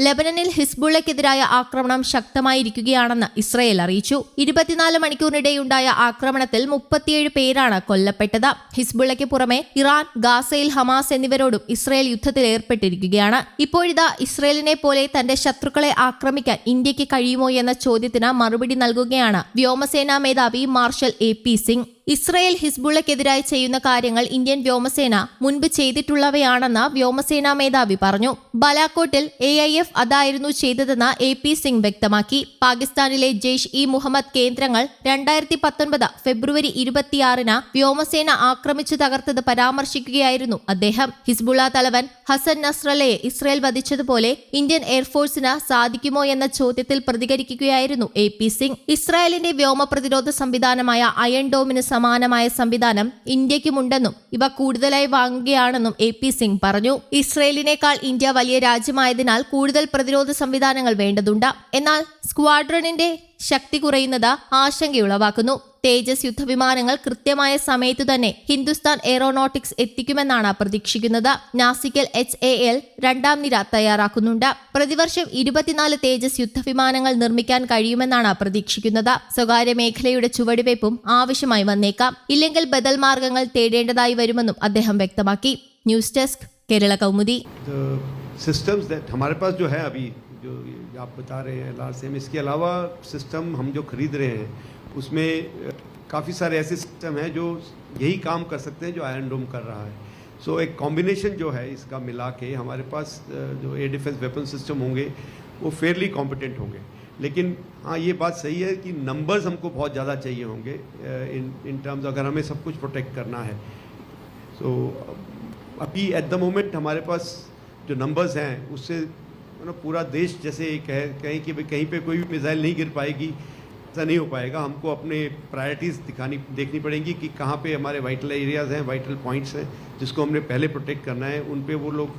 ലെബനനിൽ ഹിസ്ബുള്ളക്കെതിരായ ആക്രമണം ശക്തമായിരിക്കുകയാണെന്ന് ഇസ്രയേൽ അറിയിച്ചു. ഇരുപത്തിനാല് മണിക്കൂറിനിടെയുണ്ടായ ആക്രമണത്തിൽ മുപ്പത്തിയേഴ് പേരാണ് കൊല്ലപ്പെട്ടത്. ഹിസ്ബുള്ളയ്ക്ക് പുറമെ ഇറാൻ ഗാസയിൽ ഹമാസ് എന്നിവരോടും ഇസ്രയേൽ യുദ്ധത്തിൽ ഏർപ്പെട്ടിരിക്കുകയാണ്. ഇപ്പോഴിതാ ഇസ്രയേലിനെ പോലെ തന്റെ ശത്രുക്കളെ ആക്രമിക്കാൻ ഇന്ത്യയ്ക്ക് കഴിയുമോ എന്ന ചോദ്യത്തിന് മറുപടി നൽകുകയാണ് വ്യോമസേനാ മേധാവി marshal A P Singh. Israel ഹിസ്ബുള്ളക്കെതിരായി ചെയ്യുന്ന കാര്യങ്ങൾ ഇന്ത്യൻ വ്യോമസേന മുൻപ് ചെയ്തിട്ടുള്ളവയാണെന്ന് വ്യോമസേനാ മേധാവി പറഞ്ഞു. ബലാക്കോട്ടിൽ എ ഐ എഫ് അതായിരുന്നു ചെയ്തതെന്ന് എ പി സിംഗ് വ്യക്തമാക്കി. പാകിസ്ഥാനിലെ ജെയ്ഷ് ഇ മുഹമ്മദ് കേന്ദ്രങ്ങൾ രണ്ടായിരത്തി പത്തൊൻപത് ഫെബ്രുവരി ഇരുപത്തിയാറിന് വ്യോമസേന ആക്രമിച്ചു തകർത്തത് പരാമർശിക്കുകയായിരുന്നു അദ്ദേഹം. ഹിസ്ബുള്ള തലവൻ ഹസൻ നസ്രലയെ ഇസ്രയേൽ വധിച്ചതുപോലെ ഇന്ത്യൻ എയർഫോഴ്സിന് സാധിക്കുമോ എന്ന ചോദ്യത്തിൽ പ്രതികരിക്കുകയായിരുന്നു എ പി സിംഗ്. ഇസ്രായേലിന്റെ വ്യോമ പ്രതിരോധ സംവിധാനമായ അയൺ ഡോമിന് സമാനമായ സംവിധാനം ഇന്ത്യക്കുമുണ്ടെന്നും ഇവ കൂടുതലായി വാങ്ങുകയാണെന്നും എ പി സിംഗ് പറഞ്ഞു. ഇസ്രയേലിനേക്കാൾ ഇന്ത്യ വലിയ രാജ്യമായതിനാൽ കൂടുതൽ പ്രതിരോധ സംവിധാനങ്ങൾ വേണ്ടതുണ്ട്. എന്നാൽ സ്ക്വാഡ്രണിന്റെ ശക്തി കുറയുന്നത് ആശങ്കയുളവാക്കുന്നു. തേജസ് യുദ്ധവിമാനങ്ങൾ കൃത്യമായ സമയത്തു തന്നെ ഹിന്ദുസ്ഥാൻ എയറോനോട്ടിക്സ് എത്തിക്കുമെന്നാണ് പ്രതീക്ഷിക്കുന്നത് നാസിക്കൽ എച്ച് എ എൽ രണ്ടാം നിര തയ്യാറാക്കുന്നുണ്ട് പ്രതിവർഷം ഇരുപത്തിനാല് തേജസ് യുദ്ധവിമാനങ്ങൾ നിർമ്മിക്കാൻ കഴിയുമെന്നാണ് പ്രതീക്ഷിക്കുന്നത് സ്വകാര്യ മേഖലയുടെ ചുവടുവയ്പും ആവശ്യമായി വന്നേക്കാം ഇല്ലെങ്കിൽ ബദൽ മാർഗങ്ങൾ തേടേണ്ടതായി വരുമെന്നും അദ്ദേഹം വ്യക്തമാക്കി news desk Kerala Kaumudi the systems that हमारे पास जो है अभी जो आप बता रहे हैं लाल सेम इसके अलावा सिस्टम हम जो खरीद रहे हैं उसमें काफ़ी सारे ऐसे सिस्टम हैं जो यही काम कर सकते हैं जो आयरन डोम कर रहा है। सो so, एक कॉम्बिनेशन जो है इसका मिला के हमारे पास जो एयर डिफेंस वेपन सिस्टम होंगे वो फेयरली कॉम्पिटेंट होंगे। लेकिन हाँ ये बात सही है कि नंबर्स हमको बहुत ज़्यादा चाहिए होंगे इन इन टर्म्स अगर हमें सब कुछ प्रोटेक्ट करना है। सो so, अभी एट द मोमेंट हमारे पास जो नंबर्स हैं उससे मतलब पूरा देश जैसे कह कहें कि भाई कहीं पे कोई भी मिसाइल नहीं गिर पाएगी ऐसा नहीं हो पाएगा। हमको अपने प्रायोरिटीज़ दिखानी, देखनी पड़ेंगी कि कहाँ पे हमारे वाइटल एरियाज़ हैं वाइटल पॉइंट्स हैं, जिसको हमने पहले प्रोटेक्ट करना है, उन पे वो लोग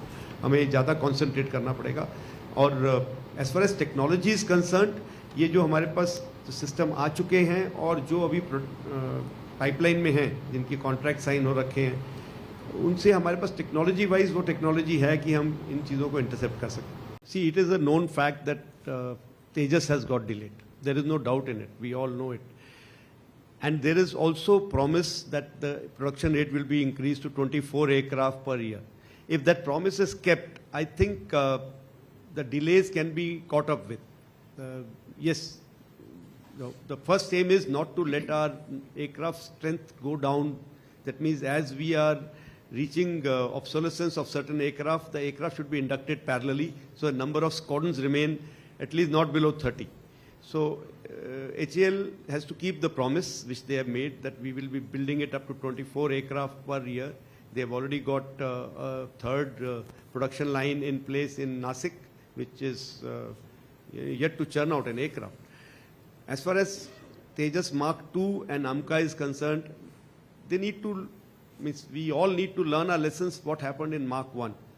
हमें ज़्यादा कॉन्सेंट्रेट करना पड़ेगा। और as far as technology is concern ये जो हमारे पास सिस्टम आ चुके हैं और जो अभी पाइपलाइन में हैं, जिनके कॉन्ट्रैक्ट साइन हो रखे हैं, उनसे हमारे पास टेक्नोलॉजी वाइज वो टेक्नोलॉजी है कि हम इन चीज़ों को इंटरसेप्ट कर सकें। See it is a known fact that Tejas has got delayed There is no doubt in it. We all know it. And there is also promise that the production rate will be increased to 24 aircraft per year. If that promise is kept, I think uh, the delays can be caught up with. Uh, yes, the first aim is not to let our aircraft strength go down. That means as we are reaching uh, obsolescence of certain aircraft, the aircraft should be inducted parallelly so the number of squadrons remain at least not below 30. So uh, HAL has to keep the promise which they have made that we will be building it up to 24 aircraft per year. They have already got uh, a third uh, production line in place in Nasik, which is uh, yet to churn out an aircraft. As far as Tejas Mark II and AMCA is concerned, they need to, means we all need to learn our lessons what happened in Mark 1.